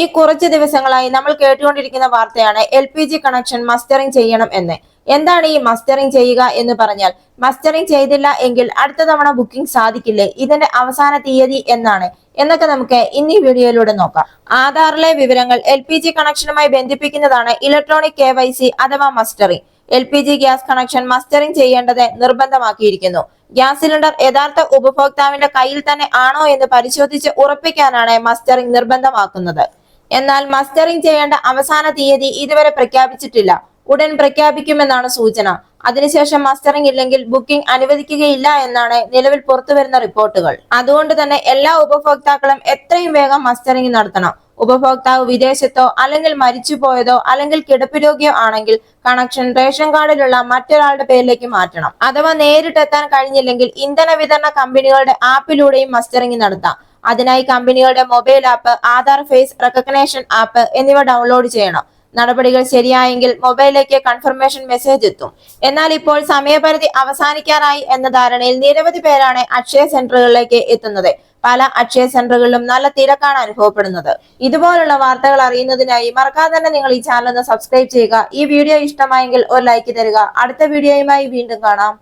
ഈ കുറച്ച് ദിവസങ്ങളായി നമ്മൾ കേട്ടുകൊണ്ടിരിക്കുന്ന വാർത്തയാണ് L P G connection mustering ചെയ്യണം എന്ന്. എന്താണ് ഈ മസ്റ്ററിംഗ് ചെയ്യുക എന്ന് പറഞ്ഞാൽ മസ്റ്ററിംഗ് ചെയ്തില്ല എങ്കിൽ അടുത്ത തവണ ബുക്കിംഗ് സാധിക്കില്ലേ? ഇതിന്റെ അവസാന തീയതി എന്നാണ്. എന്നൊക്കെ നമുക്ക് ഇന്ന് വീഡിയോയിലൂടെ നോക്കാം. ആധാറിലെ വിവരങ്ങൾ എൽ പി ജി കണക്ഷനുമായി ബന്ധിപ്പിക്കുന്നതാണ് ഇലക്ട്രോണിക് കെ വൈ സി അഥവാ mustering L P G gas connection mustering ചെയ്യേണ്ടത് നിർബന്ധമാക്കിയിരിക്കുന്നു. ഗ്യാസ് സിലിണ്ടർ യഥാർത്ഥ ഉപഭോക്താവിന്റെ കയ്യിൽ തന്നെ ആണോ എന്ന് പരിശോധിച്ച് ഉറപ്പിക്കാനാണ് മസ്റ്ററിംഗ് നിർബന്ധമാക്കുന്നത്. എന്നാൽ മസ്റ്ററിംഗ് ചെയ്യേണ്ട അവസാന തീയതി ഇതുവരെ പ്രഖ്യാപിച്ചിട്ടില്ല. ഉടൻ പ്രഖ്യാപിക്കുമെന്നാണ് സൂചന. അതിനുശേഷം മസ്റ്ററിംഗ് ഇല്ലെങ്കിൽ ബുക്കിംഗ് അനുവദിക്കുകയില്ല എന്നാണ് നിലവിൽ പുറത്തുവരുന്ന റിപ്പോർട്ടുകൾ. അതുകൊണ്ട് തന്നെ എല്ലാ ഉപഭോക്താക്കളും എത്രയും വേഗം മസ്റ്ററിംഗ് നടത്തണം. ഉപഭോക്താവ് വിദേശത്തോ അല്ലെങ്കിൽ മരിച്ചുപോയതോ അല്ലെങ്കിൽ കിടപ്പ് രോഗിയോ ആണെങ്കിൽ കണക്ഷൻ റേഷൻ കാർഡിലുള്ള മറ്റൊരാളുടെ പേരിലേക്ക് മാറ്റണം. അഥവാ നേരിട്ടെത്താൻ കഴിഞ്ഞില്ലെങ്കിൽ ഇന്ധന വിതരണ കമ്പനികളുടെ ആപ്പിലൂടെയും മസ്റ്ററിംഗ് നടത്താം. അതിനായി കമ്പനികളുടെ mobile app Aadhaar face recognition app എന്നിവ ഡൗൺലോഡ് ചെയ്യണം. നടപടികൾ ശരിയായെങ്കിൽ മൊബൈലിലേക്ക് കൺഫർമേഷൻ മെസ്സേജ് എത്തും. എന്നാൽ ഇപ്പോൾ സമയപരിധി അവസാനിക്കാറായി എന്ന ധാരണയിൽ നിരവധി പേരാണ് അക്ഷയ സെന്ററുകളിലേക്ക് എത്തുന്നത്. പല അക്ഷയ സെന്ററുകളിലും നല്ല തിരക്കാണ് അനുഭവപ്പെടുന്നത്. ഇതുപോലുള്ള വാർത്തകൾ അറിയുന്നതിനായി മറക്കാതെ തന്നെ നിങ്ങൾ ഈ ചാനൽ ഒന്ന് സബ്സ്ക്രൈബ് ചെയ്യുക. ഈ വീഡിയോ ഇഷ്ടമായെങ്കിൽ ഒരു ലൈക്ക് തരിക. അടുത്ത വീഡിയോയുമായി വീണ്ടും കാണാം.